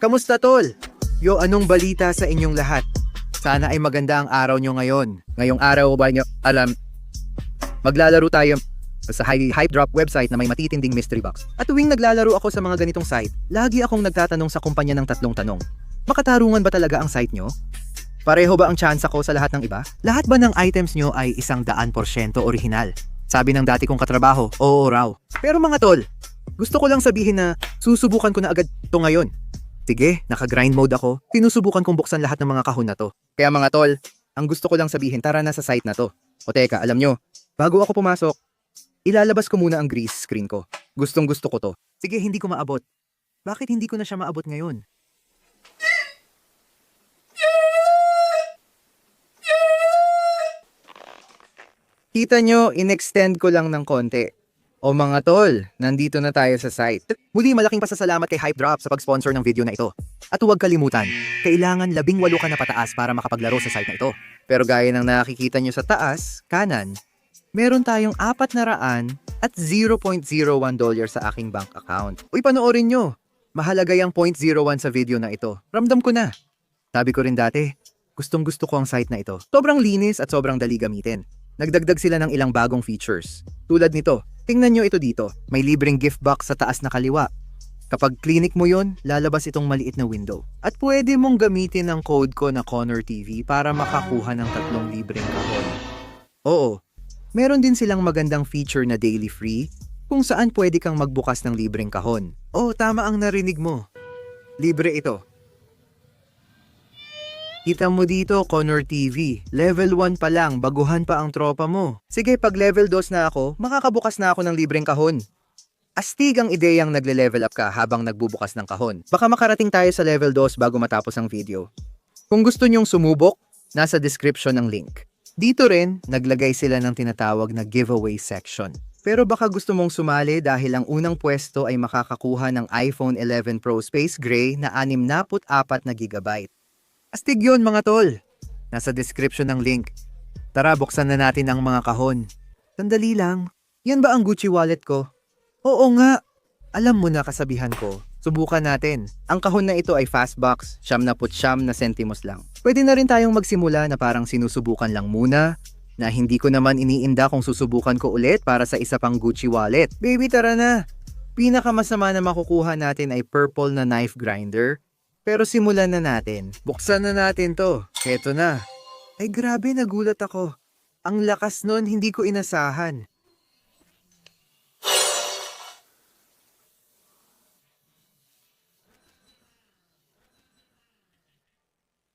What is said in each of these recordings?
Kamusta tol? Yo, anong balita sa inyong lahat? Sana ay maganda ang araw nyo ngayon. Ngayong araw ba nyo, alam, maglalaro tayo sa Hy- Hype Drop website na may matitinding mystery box. At tuwing naglalaro ako sa mga ganitong site, lagi akong nagtatanong sa kumpanya ng tatlong tanong. Makatarungan ba talaga ang site nyo? Pareho ba ang chance ko sa lahat ng iba? Lahat ba ng items nyo ay isang daan porsyento original? Sabi ng dati kong katrabaho, oo raw. Pero mga tol, gusto ko lang sabihin na susubukan ko na agad to ngayon. Sige, naka-grind mode ako. Sinusubukan kong buksan lahat ng mga kahon na to. Kaya mga tol, ang gusto ko lang sabihin, tara na sa site na to. O teka, alam nyo, bago ako pumasok, ilalabas ko muna ang grease screen ko. Gustong gusto ko to. Sige, hindi ko maabot. Bakit hindi ko na siya maabot ngayon? Kita nyo, in-extend ko lang ng konti. O mga tol, nandito na tayo sa site. Muli malaking pasasalamat kay Hype Drop sa pag-sponsor ng video na ito. At huwag kalimutan, kailangan labing walo ka na pataas para makapaglaro sa site na ito. Pero gaya ng nakikita nyo sa taas, kanan, meron tayong apat na raan at 0.01 dollar sa aking bank account. Uy, panoorin nyo! Mahalaga yung 0.01 sa video na ito. Ramdam ko na. Sabi ko rin dati, gustong gusto ko ang site na ito. Sobrang linis at sobrang dali gamitin. Nagdagdag sila ng ilang bagong features. Tulad nito, tingnan nyo ito dito. May libreng gift box sa taas na kaliwa. Kapag clinic mo yon, lalabas itong maliit na window. At pwede mong gamitin ang code ko na Connor TV para makakuha ng tatlong libreng kahon. Oo, meron din silang magandang feature na daily free kung saan pwede kang magbukas ng libreng kahon. Oh, tama ang narinig mo. Libre ito. Kita mo dito, Connor TV. Level 1 pa lang, baguhan pa ang tropa mo. Sige, pag level 2 na ako, makakabukas na ako ng libreng kahon. Astig ang ideyang nagle-level up ka habang nagbubukas ng kahon. Baka makarating tayo sa level 2 bago matapos ang video. Kung gusto nyong sumubok, nasa description ng link. Dito rin, naglagay sila ng tinatawag na giveaway section. Pero baka gusto mong sumali dahil ang unang pwesto ay makakakuha ng iPhone 11 Pro Space Gray na 64 na gigabyte. Astig yun mga tol. Nasa description ng link. Tara, buksan na natin ang mga kahon. Sandali lang. Yan ba ang Gucci wallet ko? Oo nga. Alam mo na kasabihan ko. Subukan natin. Ang kahon na ito ay fastbox, siyam na put siyam na sentimos lang. Pwede na rin tayong magsimula na parang sinusubukan lang muna, na hindi ko naman iniinda kung susubukan ko ulit para sa isa pang Gucci wallet. Baby, tara na. Pinakamasama na makukuha natin ay purple na knife grinder pero simulan na natin. Buksan na natin to. Heto na. Ay grabe, nagulat ako. Ang lakas nun, hindi ko inasahan.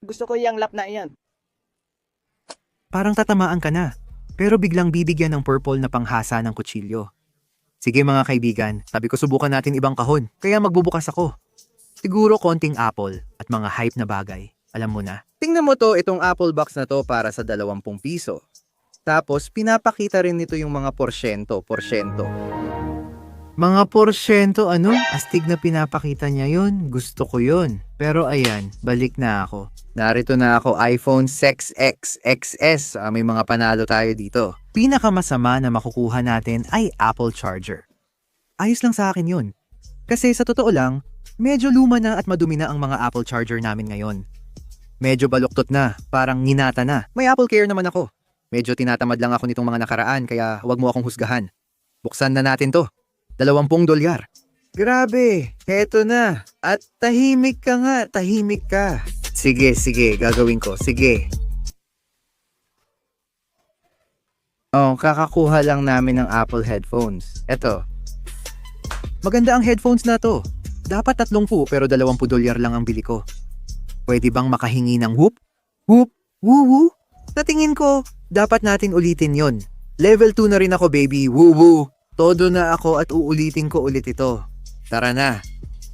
Gusto ko yung lap na iyan. Parang tatamaan ka na. Pero biglang bibigyan ng purple na panghasa ng kutsilyo. Sige mga kaibigan, sabi ko subukan natin ibang kahon. Kaya magbubukas ako. Siguro konting apple at mga hype na bagay. Alam mo na. Tingnan mo to, itong apple box na to para sa 20 piso. Tapos, pinapakita rin nito yung mga porsyento, porsyento. Mga porsyento, ano? Astig na pinapakita niya yun. Gusto ko yun. Pero ayan, balik na ako. Narito na ako, iPhone 6X XS. Ah, may mga panalo tayo dito. Pinakamasama na makukuha natin ay Apple Charger. Ayos lang sa akin yun. Kasi sa totoo lang, medyo luma na at madumi na ang mga Apple Charger namin ngayon. Medyo baluktot na, parang nginata na. May Apple Care naman ako. Medyo tinatamad lang ako nitong mga nakaraan kaya wag mo akong husgahan. Buksan na natin to. Dalawampung dolyar. Grabe, heto na. At tahimik ka nga, tahimik ka. Sige, sige, gagawin ko. Sige. Oh, kakakuha lang namin ng Apple headphones. Eto. Maganda ang headphones na to. Dapat 30 pero 20 dolyar lang ang bili ko. Pwede bang makahingi ng whoop? Whoop? Woo woo? Sa tingin ko, dapat natin ulitin yon. Level 2 na rin ako baby, woo woo. Todo na ako at uulitin ko ulit ito. Tara na.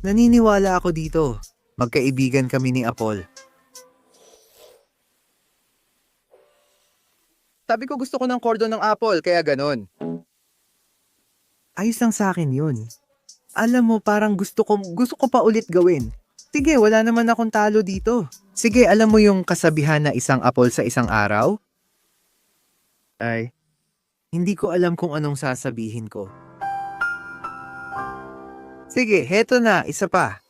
Naniniwala ako dito. Magkaibigan kami ni Apple. Sabi ko gusto ko ng cordon ng Apple, kaya ganon. Ayos lang sa akin yun. Alam mo, parang gusto ko, gusto ko pa ulit gawin. Sige, wala naman akong talo dito. Sige, alam mo yung kasabihan na isang apple sa isang araw? Ay, hindi ko alam kung anong sasabihin ko. Sige, heto na, isa pa.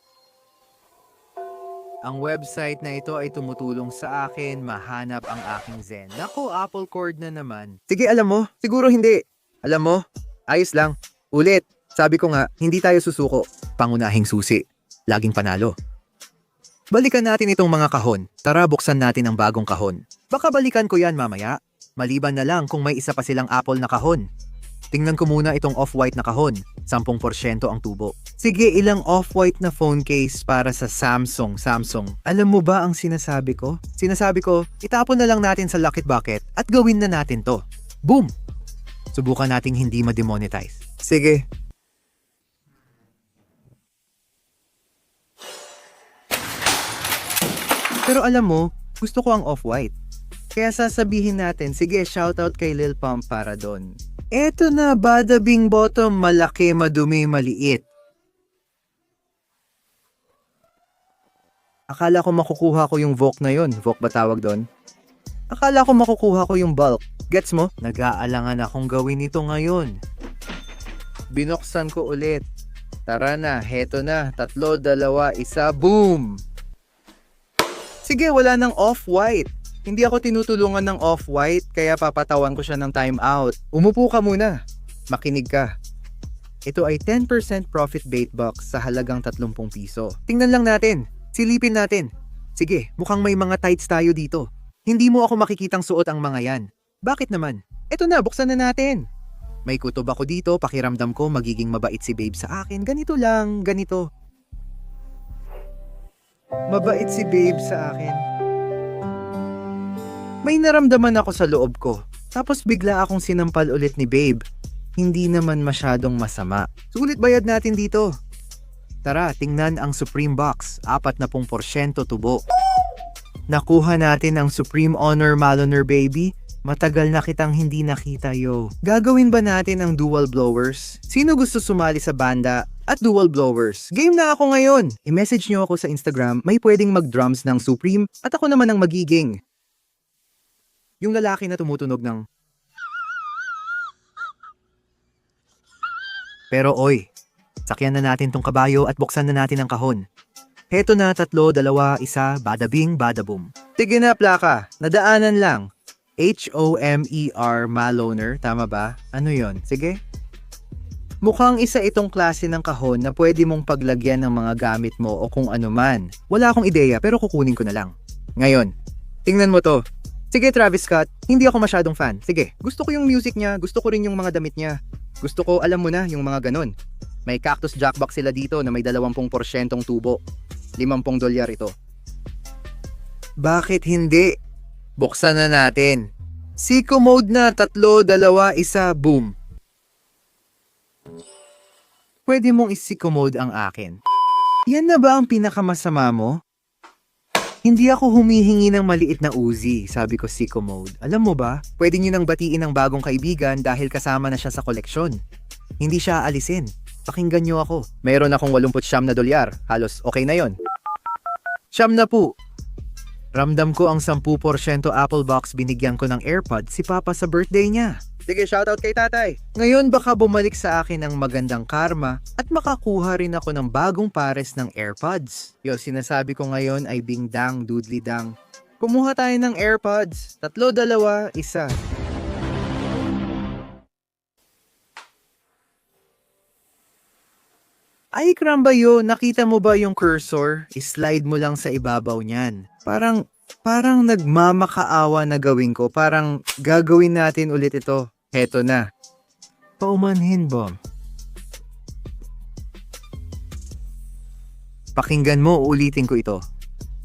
Ang website na ito ay tumutulong sa akin mahanap ang aking Zen. Nako, Apple Cord na naman. Sige, alam mo, siguro hindi. Alam mo, ayos lang. Ulit, sabi ko nga, hindi tayo susuko. Pangunahing susi. Laging panalo. Balikan natin itong mga kahon. Tara, buksan natin ang bagong kahon. Baka balikan ko yan mamaya. Maliban na lang kung may isa pa silang Apple na kahon. Tingnan ko muna itong off-white na kahon. 10% ang tubo. Sige, ilang off-white na phone case para sa Samsung, Samsung. Alam mo ba ang sinasabi ko? Sinasabi ko, itapon na lang natin sa Lucky Bucket at gawin na natin to. Boom! Subukan nating hindi ma-demonetize. Sige. Pero alam mo, gusto ko ang off-white. Kaya sasabihin natin, sige, shoutout kay Lil Pump para doon. Eto na, bada bing bottom, malaki, madumi, maliit. Akala ko makukuha ko yung Vogue na yon. Vogue ba tawag doon? Akala ko makukuha ko yung bulk. Gets mo? Nag-aalangan akong gawin ito ngayon. Binuksan ko ulit. Tara na, heto na. Tatlo, dalawa, isa, boom! Sige, wala nang off-white. Hindi ako tinutulungan ng off-white, kaya papatawan ko siya ng time out. Umupo ka muna. Makinig ka. Ito ay 10% profit bait box sa halagang 30 piso. Tingnan lang natin. Silipin natin. Sige, mukhang may mga tights tayo dito. Hindi mo ako makikitang suot ang mga yan. Bakit naman? Ito na, buksan na natin. May kutob ako dito, pakiramdam ko magiging mabait si babe sa akin. Ganito lang, ganito. Mabait si babe sa akin. May naramdaman ako sa loob ko. Tapos bigla akong sinampal ulit ni babe. Hindi naman masyadong masama. Sulit bayad natin dito. Tara, tingnan ang Supreme Box. 40% tubo. Nakuha natin ang Supreme Honor Maloner Baby. Matagal na kitang hindi nakita yo. Gagawin ba natin ang dual blowers? Sino gusto sumali sa banda at dual blowers? Game na ako ngayon! I-message nyo ako sa Instagram, may pwedeng mag-drums ng Supreme at ako naman ang magiging. Yung lalaki na tumutunog ng... Pero oy, sakyan na natin tong kabayo at buksan na natin ang kahon. Heto na, tatlo, dalawa, isa, badabing, badaboom. Tige na, plaka. Nadaanan lang. H-O-M-E-R, Maloner. Tama ba? Ano yon? Sige. Mukhang isa itong klase ng kahon na pwede mong paglagyan ng mga gamit mo o kung ano man. Wala akong ideya pero kukunin ko na lang. Ngayon, tingnan mo to. Sige Travis Scott, hindi ako masyadong fan. Sige, gusto ko yung music niya, gusto ko rin yung mga damit niya. Gusto ko, alam mo na, yung mga ganon. May cactus jackbox sila dito na may 20% tubo. 50 dolyar ito. Bakit hindi? Buksan na natin. Siko mode na, tatlo, dalawa, isa, boom. Pwede mong isiko mode ang akin. Yan na ba ang pinakamasama mo? Hindi ako humihingi ng maliit na Uzi, sabi ko siko mode. Alam mo ba, pwede nyo nang batiin ng bagong kaibigan dahil kasama na siya sa koleksyon. Hindi siya aalisin. Pakinggan nyo ako. Mayroon akong 89 na dolyar. Halos okay na yon. Siyam na po. Ramdam ko ang 10% Apple Box binigyan ko ng AirPod si Papa sa birthday niya. Sige, shoutout kay tatay. Ngayon baka bumalik sa akin ang magandang karma at makakuha rin ako ng bagong pares ng AirPods. Yo, sinasabi ko ngayon ay bingdang doodly dang. Kumuha tayo ng AirPods. Tatlo, dalawa, isa. Ay, Krambayo, nakita mo ba yung cursor? Slide mo lang sa ibabaw niyan. Parang, parang nagmamakaawa na gawin ko. Parang gagawin natin ulit ito. Heto na. Paumanhin, Bom. Pakinggan mo, ulitin ko ito.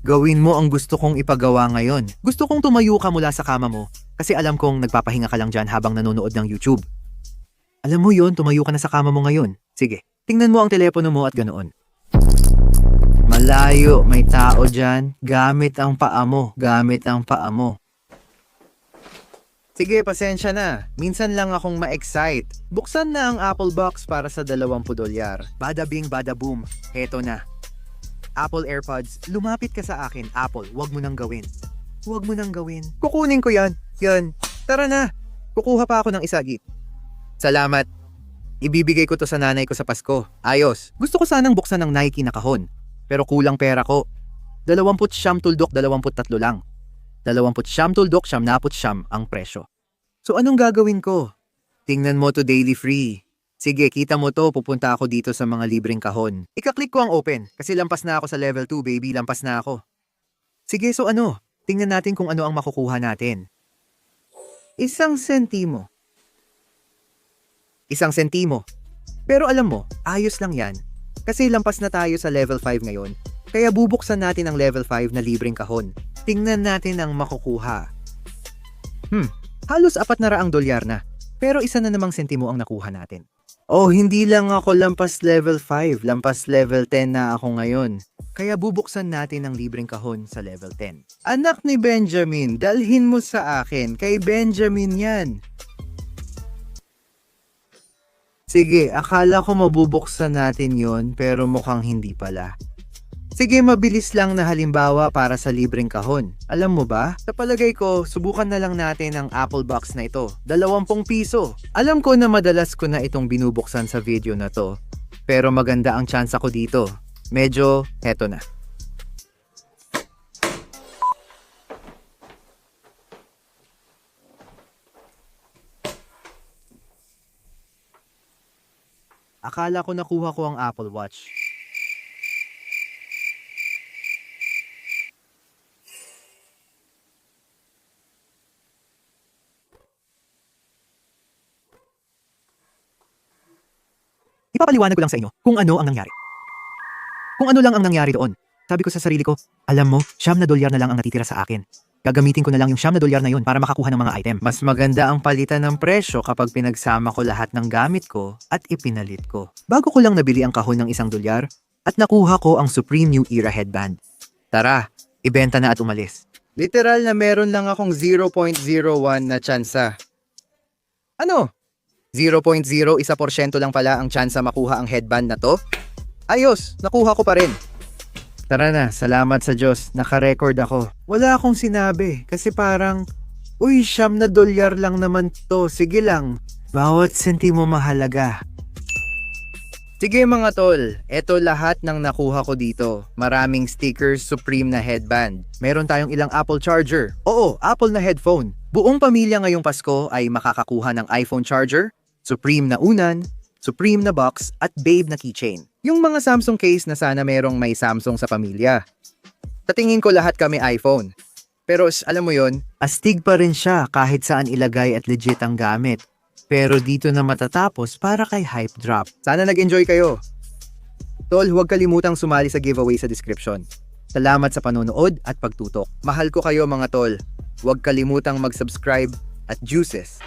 Gawin mo ang gusto kong ipagawa ngayon. Gusto kong tumayo ka mula sa kama mo kasi alam kong nagpapahinga ka lang dyan habang nanonood ng YouTube. Alam mo yon, tumayo ka na sa kama mo ngayon. Sige, tingnan mo ang telepono mo at ganoon. Malayo, may tao dyan. Gamit ang paa mo. Gamit ang paa mo. Sige, pasensya na. Minsan lang akong ma-excite. Buksan na ang Apple Box para sa 20 dolyar. Bada bing, bada boom. Heto na. Apple AirPods, lumapit ka sa akin. Apple, wag mo nang gawin. Wag mo nang gawin. Kukunin ko yan. Yan. Tara na. Kukuha pa ako ng isagi. Salamat. Ibibigay ko to sa nanay ko sa Pasko. Ayos. Gusto ko sanang buksan ng Nike na kahon. Pero kulang pera ko. Dalawamput siyam tuldok, dalawamput tatlo lang. Dalawamput siyam tuldok, siyam naput siyam ang presyo. So anong gagawin ko? Tingnan mo to daily free. Sige, kita mo to, pupunta ako dito sa mga libreng kahon. Ikaklik ko ang open, kasi lampas na ako sa level 2, baby, lampas na ako. Sige, so ano? Tingnan natin kung ano ang makukuha natin. Isang sentimo. Isang sentimo. Pero alam mo, ayos lang yan. Kasi lampas na tayo sa level 5 ngayon. Kaya bubuksan natin ang level 5 na libreng kahon. Tingnan natin ang makukuha. Hmm, halos apat na raang dolyar na. Pero isa na namang sentimo ang nakuha natin. Oh, hindi lang ako lampas level 5, lampas level 10 na ako ngayon. Kaya bubuksan natin ang libreng kahon sa level 10. Anak ni Benjamin, dalhin mo sa akin. Kay Benjamin yan. Sige, akala ko mabubuksan natin yon pero mukhang hindi pala. Sige, mabilis lang na halimbawa para sa libreng kahon. Alam mo ba? Sa palagay ko, subukan na lang natin ang Apple Box na ito. 20 piso. Alam ko na madalas ko na itong binubuksan sa video na to. Pero maganda ang tsansa ko dito. Medyo, heto na. Akala ko nakuha ko ang Apple Watch. Ipapaliwanag ko lang sa inyo kung ano ang nangyari. Kung ano lang ang nangyari doon. Sabi ko sa sarili ko, alam mo, siyam na dolyar na lang ang natitira sa akin. Gagamitin ko na lang yung siyam na dolyar na yun para makakuha ng mga item. Mas maganda ang palitan ng presyo kapag pinagsama ko lahat ng gamit ko at ipinalit ko. Bago ko lang nabili ang kahon ng isang dolyar at nakuha ko ang Supreme New Era headband. Tara, ibenta na at umalis. Literal na meron lang akong 0.01 na tsansa. Ano? 0.01% lang pala ang tsansa makuha ang headband na to? Ayos, nakuha ko pa rin. Tara na, salamat sa Diyos, naka-record ako. Wala akong sinabi, kasi parang, Uy, siyam na dolyar lang naman to, sige lang. Bawat sentimo mahalaga. Sige mga tol, eto lahat ng nakuha ko dito. Maraming stickers, Supreme na headband. Meron tayong ilang Apple charger. Oo, Apple na headphone. Buong pamilya ngayong Pasko ay makakakuha ng iPhone charger, Supreme na unan, Supreme na box, at Babe na keychain. Yung mga Samsung case na sana merong may Samsung sa pamilya. Sa tingin ko lahat kami iPhone. Pero alam mo yon, astig pa rin siya kahit saan ilagay at legit ang gamit. Pero dito na matatapos para kay Hype Drop. Sana nag-enjoy kayo. Tol, huwag kalimutang sumali sa giveaway sa description. Salamat sa panonood at pagtutok. Mahal ko kayo mga tol. Huwag kalimutang mag-subscribe at juices.